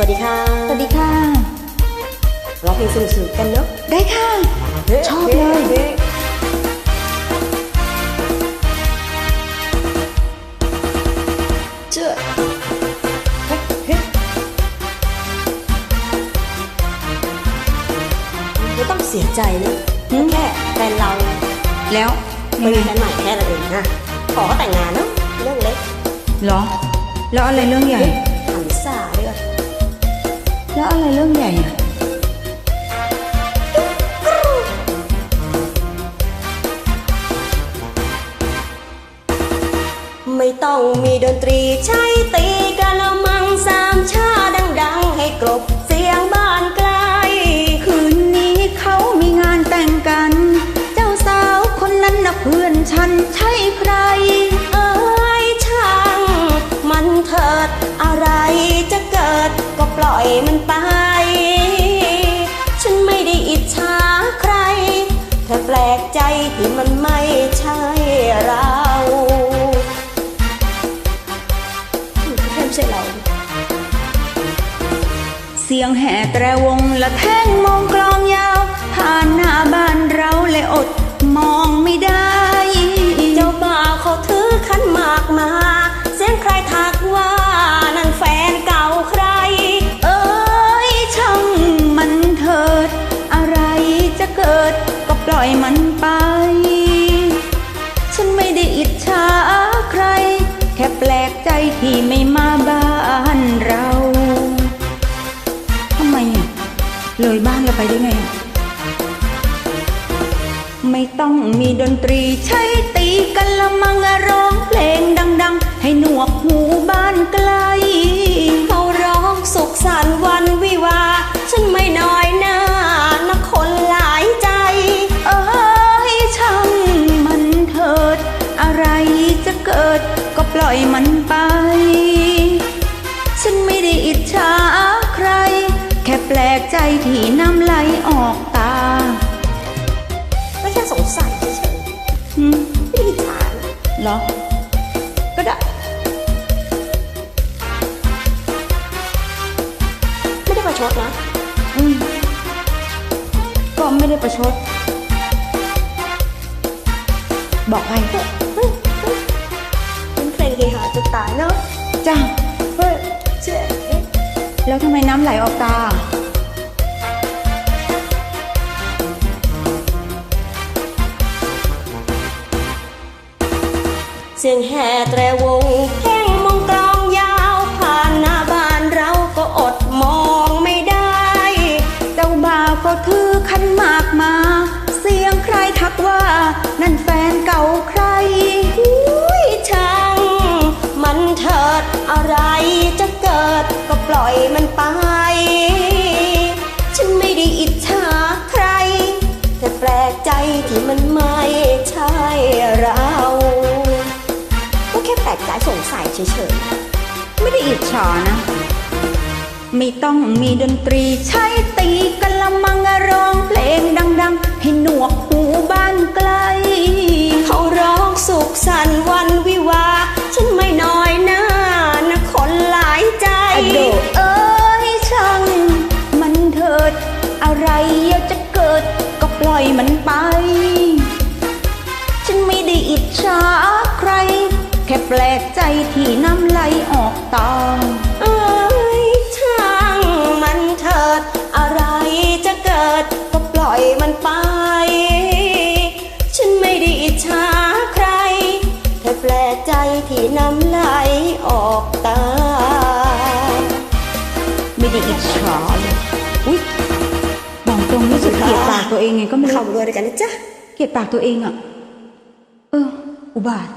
สวัสดีค่ะ สวัสดีค่ะร้องเพลงสนุกๆกันเนาะได้ค่ะ ชอบเลยฮ้เจอเฮ้เฮ้ไม่ต้องเสียใจนะแค่แฟนเรา แล้วไม่มีแฟนใหม่แค่นั้นเองนะขอเขาแต่งงานเนาะเรื่องเล็กเหรอ แล้วอะไรเรื่องใหญ่หันซ่าด้วย แล้วอะไรเรื่องใหญ่อะไม่ต้องมีดนตรีใช้ตีกะละมังสาม ปล่อยมันไป ฉันไม่ได้อิจฉาใครแค่แปลกใจที่มันไม่ใช่เราแค่ไม่ใช่เราเสียงแห่แตรวงและแท่งมองกลองยาว ผ่านหน้าบ้านเราเลยอด ไม่มาบ้านเราทำไมเลยบ้านเราไปได้ไง ไม่ต้องมีดนตรีใช้ตีกันละมังร้อารม ไป ฉันไม่ได้อิจฉาใคร แค่แปลกใจที่น้ำไหลออกตาก็แค่สงสัยเฉยหืมๆไม่ได้อิจฉาเหรอ ก็ได้ ไม่ได้ประชดนะ อืม ก็ไม่ได้ประชด บอกไป เป็นเพลงเฮฮาจุดตายเนาะจ้าเฮ้ยเจ๊เอ๊ะแล้วทำไมน้ำไหลออกตาเสียงแห่แตรวงแข่งมองกลองยาวผ่านหน้าบ้านเราก็อดมองไม่ได้เจ้าบ่าวก็ถือขันหมากมา เสียงใครทักว่านั่นแฟ ล่อยมันไป ฉันไม่ได้อิจฉาใคร แต่แปลกใจที่มันไม่ใช่เรา ก็แค่แปลกใจสงสัยเฉยๆ ไม่ได้อิจฉานะ ไม่ต้องมีดนตรีใช้ตีกันละมังร้องเพลงดัง ๆ ให้หนวก ไม่ได้อิจฉาใคร แค่แปลกใจที่น้ำไหลออกตาเอ้ยช่างมันเถิด อะไรจะเกิด ก็ปล่อยมันไป ฉันไม่ได้อิจฉาใคร แค่แปลกใจที่น้ำไหลออกตา ไม่ได้อิจฉาเลยอุ๊ยบอกตรงรู้สึกเกลียดปากตัวเองไงก็ไม่รู้เข้ามาด้วยกันนะจ๊ะเกลียดปากตัวเองอะ เอออุบาท